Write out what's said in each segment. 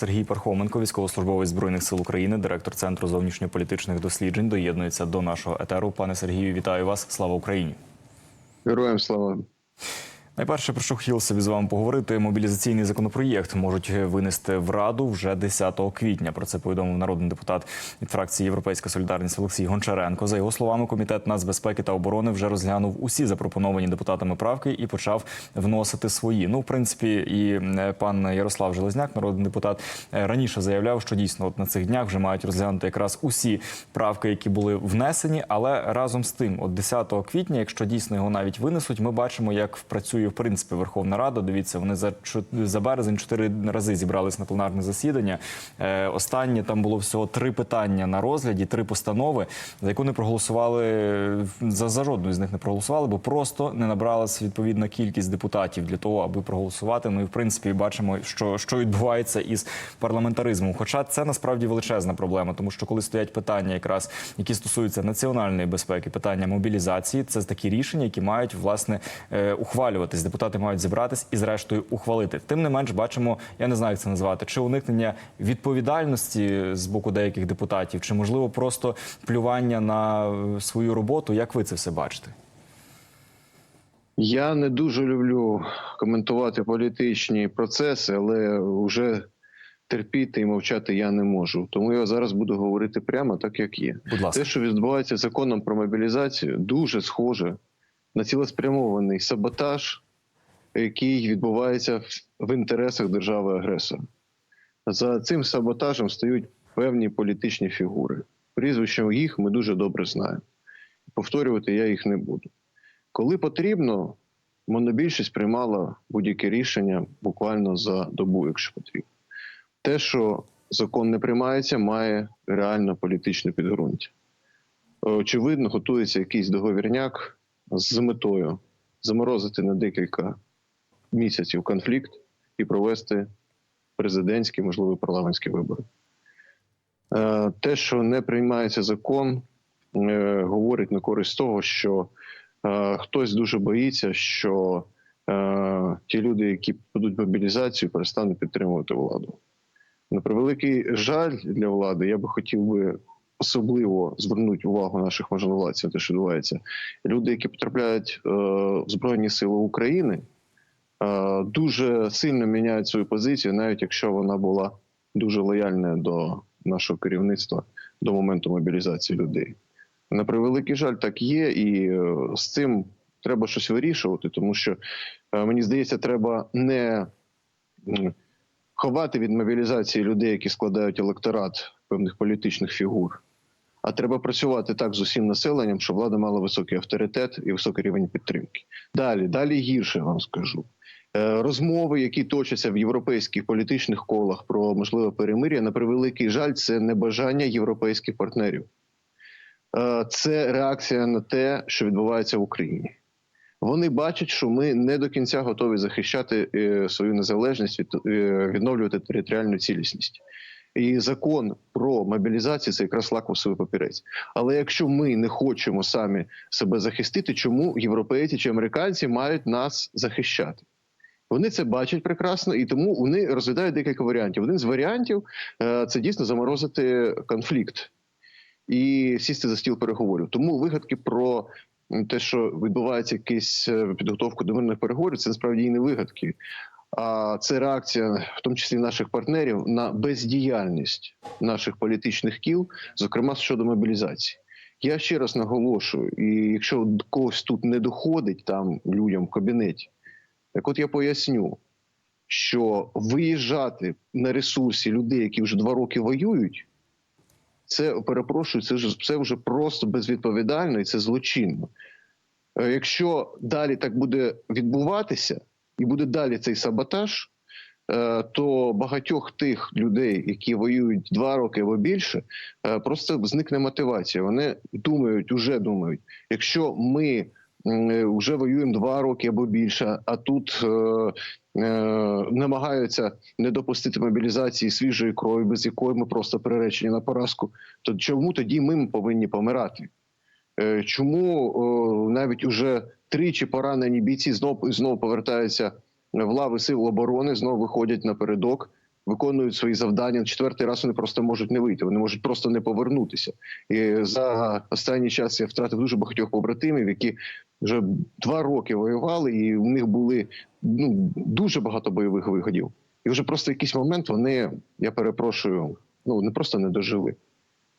Сергій Пархоменко, військовослужбовець збройних сил України, директор центру зовнішньополітичних досліджень, доєднується до нашого етеру. Пане Сергію, вітаю вас! Слава Україні! Героям слава. Найперше, про що хотілося б з вами поговорити, мобілізаційний законопроєкт можуть винести в Раду вже 10 квітня. Про це повідомив народний депутат від фракції Європейська Солідарність Олексій Гончаренко. За його словами, комітет нацбезпеки та оборони вже розглянув усі запропоновані депутатами правки і почав вносити свої. Ну, в принципі, і пан Ярослав Железняк, народний депутат, е, раніше заявляв, що дійсно от на цих днях вже мають розглянути якраз усі правки, які були внесені. Але разом з тим, от 10 квітня, якщо дійсно його навіть винесуть, ми бачимо, як працює в принципі Верховна Рада. Дивіться, вони за за березень чотири рази зібрались на пленарне засідання. Е, останнє там було всього три питання на розгляді, три постанови, за яку не проголосували за, за жодну з них не проголосували, бо просто не набралась відповідна кількість депутатів для того, аби проголосувати. Ну і в принципі бачимо, що, що відбувається із парламентаризмом. Хоча це насправді величезна проблема, тому що коли стоять питання, якраз які стосуються національної безпеки, питання мобілізації, це такі рішення, які мають власне е, ухвалюватись. Депутати мають зібратись і, зрештою, ухвалити. Тим не менш, бачимо, я не знаю, як це назвати, чи уникнення відповідальності з боку деяких депутатів, чи можливо просто плювання на свою роботу. Як ви це все бачите? Я не дуже люблю коментувати політичні процеси, але вже терпіти і мовчати я не можу. Тому я зараз буду говорити прямо так, як є. Будь ласка. Те, що відбувається законом про мобілізацію, дуже схоже на цілеспрямований саботаж, який відбувається в- інтересах держави-агресора. За цим саботажем стають певні політичні фігури. Прізвища їх ми дуже добре знаємо. Повторювати я їх не буду. Коли потрібно, монобільшість приймала будь-яке рішення буквально за добу, якщо потрібно. Те, що закон не приймається, має реально політичне підґрунтя. Очевидно, готується якийсь договірняк з метою заморозити на декілька місяців конфлікт і провести президентські, можливо, парламентські вибори. Е, Те, що не приймається закон, е, говорить на користь того, що е, хтось дуже боїться, що ті люди, які ведуть мобілізацію, перестануть підтримувати владу. На превеликий жаль для влади, я би хотів би особливо звернути увагу наших можновладців те, що відбувається. Люди, які потрапляють в Збройні Сили України, дуже сильно міняють свою позицію, навіть якщо вона була дуже лояльна до нашого керівництва до моменту мобілізації людей. На превеликий жаль, так є, і е, з цим треба щось вирішувати, тому що е, мені здається, треба не ховати від мобілізації людей, які складають електорат певних політичних фігур. А треба працювати так з усім населенням, щоб влада мала високий авторитет і високий рівень підтримки. Далі, далі гірше вам скажу. Е, Розмови, які точаться в європейських політичних колах про можливе перемир'я, на превеликий жаль, це небажання європейських партнерів. Е, Це реакція на те, що відбувається в Україні. Вони бачать, що ми не до кінця готові захищати е, свою незалежність, відновлювати територіальну цілісність. І закон про мобілізацію це якраз лакмусовий папірець. Але якщо ми не хочемо самі себе захистити, чому європейці чи американці мають нас захищати? Вони це бачать прекрасно, і тому вони розглядають декілька варіантів. Один з варіантів е, це дійсно заморозити конфлікт і сісти за стіл переговорів. Тому вигадки про те, що відбувається якась е, підготовка до мирних переговорів, це насправді і не вигадки. А це реакція, в тому числі наших партнерів, на бездіяльність наших політичних кіл, зокрема щодо мобілізації. Я ще раз наголошую, і якщо когось тут не доходить там людям в кабінеті, так от я поясню, що виїжджати на ресурсі людей, які вже два роки воюють, це перепрошую, це вже це вже просто безвідповідально і це злочинно. Е, Якщо далі так буде відбуватися, і буде далі цей саботаж, е, то багатьох тих людей, які воюють два роки або більше, е, просто зникне мотивація. Вони думають, уже думають, якщо ми вже воюємо два роки або більше, а тут е, е, намагаються не допустити мобілізації свіжої крові, без якої ми просто приречені на поразку, то чому тоді ми повинні помирати? Е, Чому навіть уже тричі поранені бійці знов знов повертаються в лави сил оборони, знов виходять напередок виконують свої завдання. Четвертий раз вони просто можуть не вийти. Вони можуть просто не повернутися. І за останній час я втратив дуже багатьох побратимів, які вже два роки воювали, і у них були ну дуже багато бойових виходів. І вже просто в якийсь момент вони, я перепрошую, ну не просто не дожили.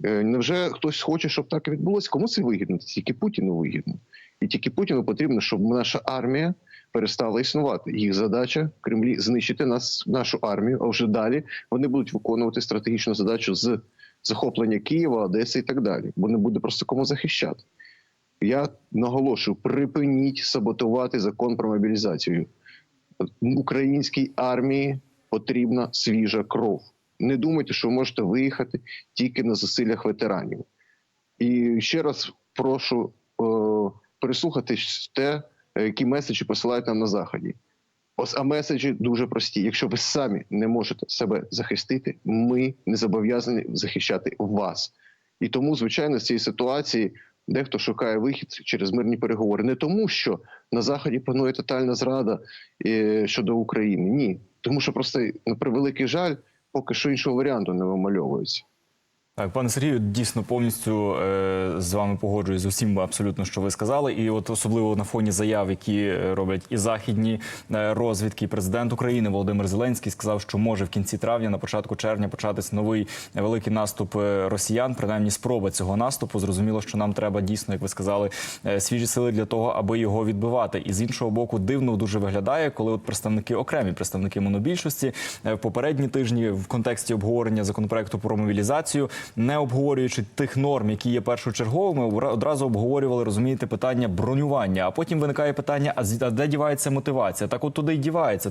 Е, Невже хтось хоче, щоб так відбулося? Кому це вигідно? Тільки Путіну вигідно. І тільки Путіну потрібно, щоб наша армія перестала існувати. Їх задача Кремлі знищити нас, нашу армію. А вже далі вони будуть виконувати стратегічну задачу з захоплення Києва, Одеси і так далі. Бо не буде просто кому захищати. Я наголошую: припиніть саботувати закон про мобілізацію. Українській армії потрібна свіжа кров. Не думайте, що ви можете виїхати тільки на засиллях ветеранів. І ще раз прошу е, прислухатись те, які меседжі посилають нам на заході. Ось а меседжі дуже прості. Якщо ви самі не можете себе захистити, ми не зобов'язані захищати вас. І тому, звичайно, з цієї ситуації дехто шукає вихід через мирні переговори. Не тому, що на заході панує тотальна зрада е, щодо України. Ні, тому що просто на превеликий жаль, поки що іншого варіанту не вимальовується. Так, пане Сергію, дійсно повністю е, з вами погоджуюсь з усім абсолютно, що ви сказали. І от особливо на фоні заяв, які е, роблять і західні е, розвідки, президент України Володимир Зеленський сказав, що може в кінці травня, на початку червня, початись новий великий наступ е, росіян. Принаймні, спроба цього наступу. Зрозуміло, що нам треба дійсно, як ви сказали, свіжі сили для того, аби його відбивати. І з іншого боку, дивно дуже виглядає, коли от представники окремі представники монобільшості в попередні тижні в контексті обговорення законопроекту про мобілізацію, не обговорюючи тих норм, які є першочерговими, одразу обговорювали, розумієте, питання бронювання. А потім виникає питання: а де дівається мотивація? Так от туди й дівається.